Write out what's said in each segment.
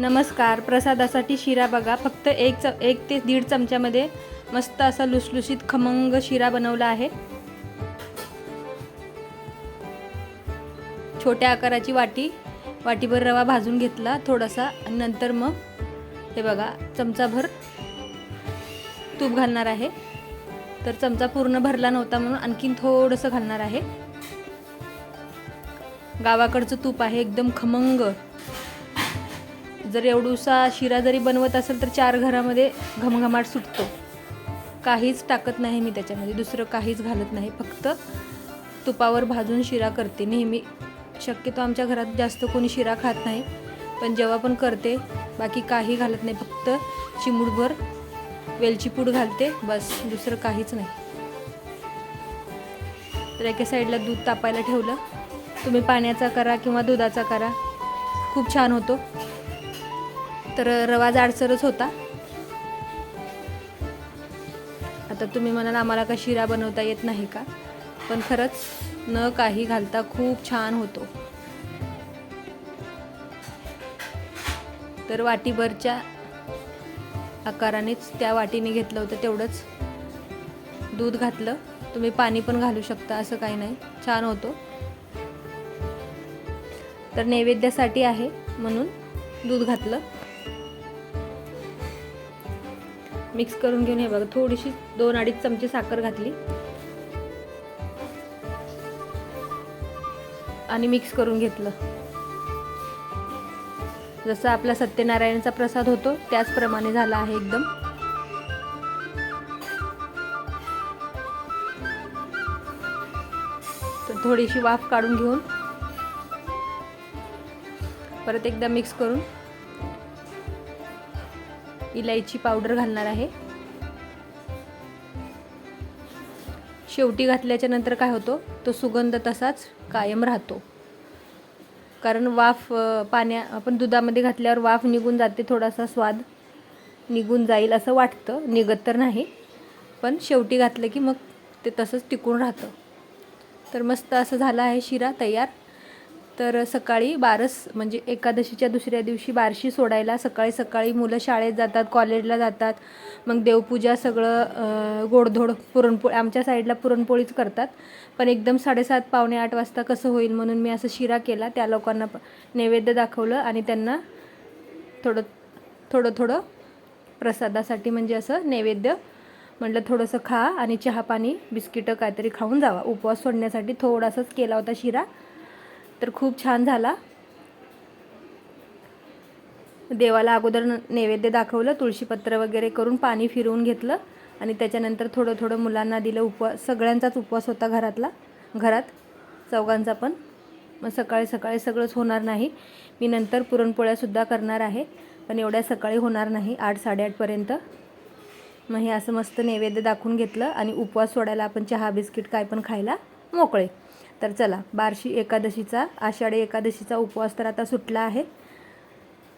नमस्कार. प्रसादासाठी शिरा बघा. फक्त एक च एक ते दीड चमच्यामध्ये मस्त असा लुसलुशीत खमंग शिरा बनवला आहे. छोट्या आकाराची वाटी वाटीभर रवा भाजून घेतला थोडासा आणि नंतर मग हे बघा चमचाभर तूप घालणार आहे. तर चमचा पूर्ण भरला नव्हता म्हणून आणखीन थोडंसं घालणार आहे. गावाकडचं तूप आहे एकदम खमंग. जर एवढूसा शिरा जरी बनवत असेल तर चार घरामध्ये घमघमाट सुटतो. काहीच टाकत नाही मी त्याच्यामध्ये दुसरं काहीच घालत नाही. फक्त तुपावर भाजून शिरा करते. नेहमी शक्यतो आमच्या घरात जास्त कोणी शिरा खात नाही पण जेव्हा पण करते बाकी काही घालत नाही. फक्त चिमूडभर वेलची पूड घालते बस. दुसरं काहीच नाही. तर एका साईडला दूध तापायला ठेवलं. तुम्ही पाण्याचा करा किंवा दुधाचा करा. खूप छान होतो. तर रवा जाडसरच होता. आता तुम्ही म्हणाल आम्हाला का शिरा बनवता येत नाही का? पण खरंच न काही घालता खूप छान होतो. तर वाटीभरच्या आकारानेच त्या वाटीने घेतलं होतं तेवढंच. दूध घातलं. तुम्ही पाणी पण घालू शकता असं काही नाही. छान होतो. तर नैवेद्यासाठी आहे म्हणून दूध घातलं. मिक्स करून घेऊन हे बघा थोडीशी दोन अडीच चमचे साखर घातली. आणि मिक्स करून घेतलं. जसं आपला सत्यनारायणचा प्रसाद होतो त्याचप्रमाणे झाला आहे एकदम. तर थोडीशी वाफ काढून घेऊन परत एकदा मिक्स करून इलायची पावडर घालणार आहे. शेवटी घातल्याच्या नंतर काय होतो? तो सुगंध तसाच कायम राहतो. कारण वाफ पाण्या आपण दुधामध्ये घातल्यावर वाफ निघून जाते थोडासा स्वाद निघून जाईल असं वाटतं. निघत तर नाही पण शेवटी घातलं की मग ते तसंच टिकून राहतं. तर मस्त असं झालं आहे शिरा तयार. तर सकाळी बारस म्हणजे एकादशीच्या दुसऱ्या दिवशी बारशी सोडायला सकाळी सकाळी मुलं शाळेत जातात कॉलेजला जातात. मग देवपूजा सगळं गोडधोड पुरणपोळी आमच्या साईडला पुरणपोळीच करतात. पण एकदम साडेसात पावणे आठ वाजता कसं होईल म्हणून मी असं शिरा केला. त्या लोकांना नैवेद्य दाखवलं आणि त्यांना थोडं थोडं थोडं प्रसादासाठी म्हणजे असं नैवेद्य म्हटलं थोडंसं खा आणि चहा पाणी बिस्किटं काहीतरी खाऊन जावा. उपवास सोडण्यासाठी थोडासाच केला होता शिरा. तर खूप छान झाला. देवाला अगोदर नैवेद्य दाखवलं तुळशीपत्र वगैरे करून पाणी फिरवून घेतलं आणि त्याच्यानंतर थोडं थोडं मुलांना दिलं उपवास सगळ्यांचाच उपवास होता घरातला घरात चौघांचा पण. मग सकाळी सकाळी सगळंच होणार नाही. मी नंतर पुरणपोळ्यासुद्धा करणार आहे पण एवढ्या सकाळी होणार नाही आठ साडेआठपर्यंत मग हे असं मस्त नैवेद्य दाखवून घेतलं आणि उपवास सोडायला आपण चहा बिस्किट काय पण खायला. मोकळे. तर चला बार्शी एकादशीचा आषाढी एकादशीचा उपवास तर आता सुटला आहे.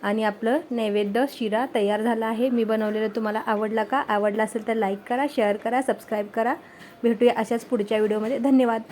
आणि आपलं नैवेद्य शिरा तयार झाला आहे. मी बनवलेलं तुम्हाला आवडला का? आवडला असेल तर लाईक करा शेअर करा सबस्क्राईब करा. भेटूया अशाच पुढच्या व्हिडिओमध्ये धन्यवाद.